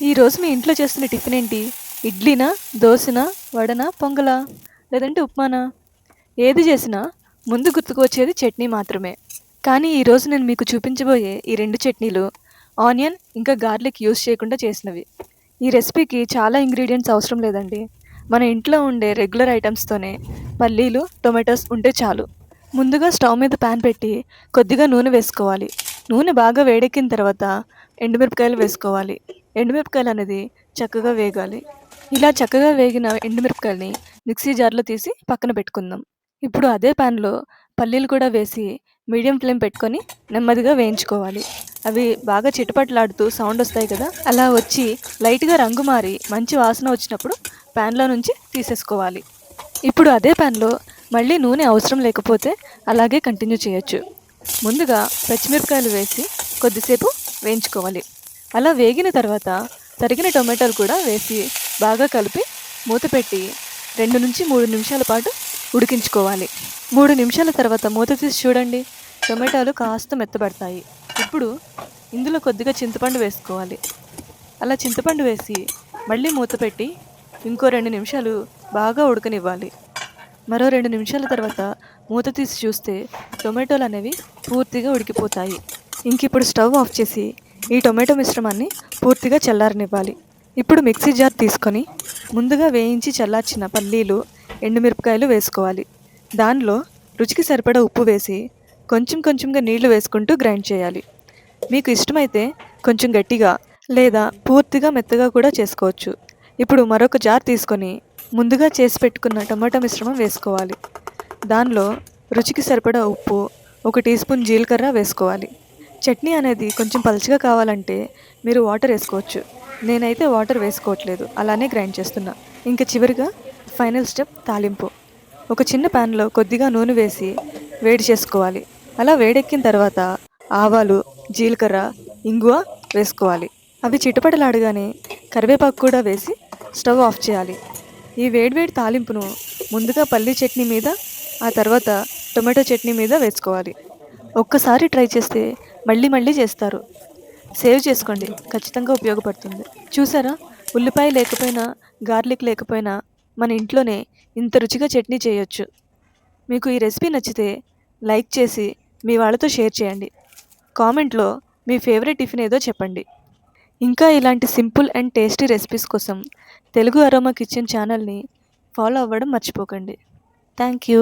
ఈరోజు మీ ఇంట్లో చేస్తున్న టిఫిన్ ఏంటి? ఇడ్లీనా దోశనా వడనా పొంగలా? లేదంటే ఉప్మానా? ఏది చేసినా ముందు గుర్తుకొచ్చేది చట్నీ మాత్రమే. కానీ ఈరోజు నేను మీకు చూపించబోయే ఈ రెండు చట్నీలు ఆనియన్ ఇంకా గార్లిక్ యూస్ చేయకుండా చేసినవి. ఈ రెసిపీకి చాలా ఇంగ్రీడియంట్స్ అవసరం లేదండి. మన ఇంట్లో ఉండే రెగ్యులర్ ఐటమ్స్తోనే పల్లీలు టొమాటోస్ ఉంటే చాలు. ముందుగా స్టవ్ మీద ప్యాన్ పెట్టి కొద్దిగా నూనె వేసుకోవాలి. నూనె బాగా వేడెక్కిన తర్వాత ఎండుమిరపకాయలు వేసుకోవాలి. ఎండుమిరపకాయలు అనేది చక్కగా వేగాలి. ఇలా చక్కగా వేగిన ఎండుమిరపకాయలని మిక్సీ జార్లో తీసి పక్కన పెట్టుకుందాం. ఇప్పుడు అదే ప్యాన్లో పల్లీలు కూడా వేసి మీడియం ఫ్లేమ్ పెట్టుకొని నెమ్మదిగా వేయించుకోవాలి. అవి బాగా చిటపట్లాడుతూ సౌండ్ వస్తాయి కదా అలా వచ్చి లైట్గా రంగు మారి మంచి వాసన వచ్చినప్పుడు ప్యాన్లో నుంచి తీసేసుకోవాలి. ఇప్పుడు అదే ప్యాన్లో మళ్ళీ నూనె అవసరం లేకపోతే అలాగే కంటిన్యూ చేయొచ్చు. ముందుగా పచ్చిమిరపకాయలు వేసి కొద్దిసేపు వేయించుకోవాలి. అలా వేగిన తర్వాత తరిగిన టొమాటోలు కూడా వేసి బాగా కలిపి మూత పెట్టి రెండు నుంచి మూడు నిమిషాల పాటు ఉడికించుకోవాలి. మూడు నిమిషాల తర్వాత మూత తీసి చూడండి. టొమాటోలు కాస్త మెత్తబడతాయి. ఇప్పుడు ఇందులో కొద్దిగా చింతపండు వేసుకోవాలి. అలా చింతపండు వేసి మళ్ళీ మూత పెట్టి ఇంకో రెండు నిమిషాలు బాగా ఉడకనివ్వాలి. మరో రెండు నిమిషాల తర్వాత మూత తీసి చూస్తే టొమాటోలు అనేవి పూర్తిగా ఉడికిపోతాయి. ఇంక ఇప్పుడు స్టవ్ ఆఫ్ చేసి ఈ టొమాటో మిశ్రమాన్ని పూర్తిగా చల్లారనివ్వాలి. ఇప్పుడు మిక్సీ జార్ తీసుకొని ముందుగా వేయించి చల్లార్చిన పల్లీలు ఎండుమిరపకాయలు వేసుకోవాలి. దానిలో రుచికి సరిపడా ఉప్పు వేసి కొంచెం కొంచెంగా నీళ్ళు వేసుకుంటూ గ్రైండ్ చేయాలి. మీకు ఇష్టమైతే కొంచెం గట్టిగా లేదా పూర్తిగా మెత్తగా కూడా చేసుకోవచ్చు. ఇప్పుడు మరొక జార్ తీసుకొని ముందుగా చేసి పెట్టుకున్న టమాటా మిశ్రమం వేసుకోవాలి. దానిలో రుచికి సరిపడా ఉప్పు ఒక టీ స్పూన్ జీలకర్ర వేసుకోవాలి. చట్నీ అనేది కొంచెం పలుచగా కావాలంటే మీరు వాటర్ వేసుకోవచ్చు. నేనైతే వాటర్ వేసుకోవట్లేదు అలానే గ్రైండ్ చేస్తున్నా. ఇంకా చివరిగా ఫైనల్ స్టెప్ తాలింపు. ఒక చిన్న ప్యాన్లో కొద్దిగా నూనె వేసి వేడి చేసుకోవాలి. అలా వేడెక్కిన తర్వాత ఆవాలు జీలకర్ర ఇంగువ వేసుకోవాలి. అవి చిటపటలాడగానే కరివేపాకు కూడా వేసి స్టవ్ ఆఫ్ చేయాలి. ఈ వేడివేడి తాలింపును ముందుగా పల్లీ చట్నీ మీద ఆ తర్వాత టొమాటో చట్నీ మీద వేసుకోవాలి. ఒక్కసారి ట్రై చేస్తే మళ్ళీ మళ్ళీ చేస్తారు. సేవ్ చేసుకోండి ఖచ్చితంగా ఉపయోగపడుతుంది. చూసారా? ఉల్లిపాయ లేకపోయినా గార్లిక్ లేకపోయినా మన ఇంట్లోనే ఇంత రుచిగా చట్నీ చేయొచ్చు. మీకు ఈ రెసిపీ నచ్చితే లైక్ చేసి మీ వాళ్ళతో షేర్ చేయండి. కామెంట్లో మీ ఫేవరెట్ టిఫిన్ ఏదో చెప్పండి. ఇంకా ఇలాంటి సింపుల్ అండ్ టేస్టీ రెసిపీస్ కోసం తెలుగు అరోమా కిచెన్ ఛానల్ని ఫాలో అవ్వడం మర్చిపోకండి. Thank you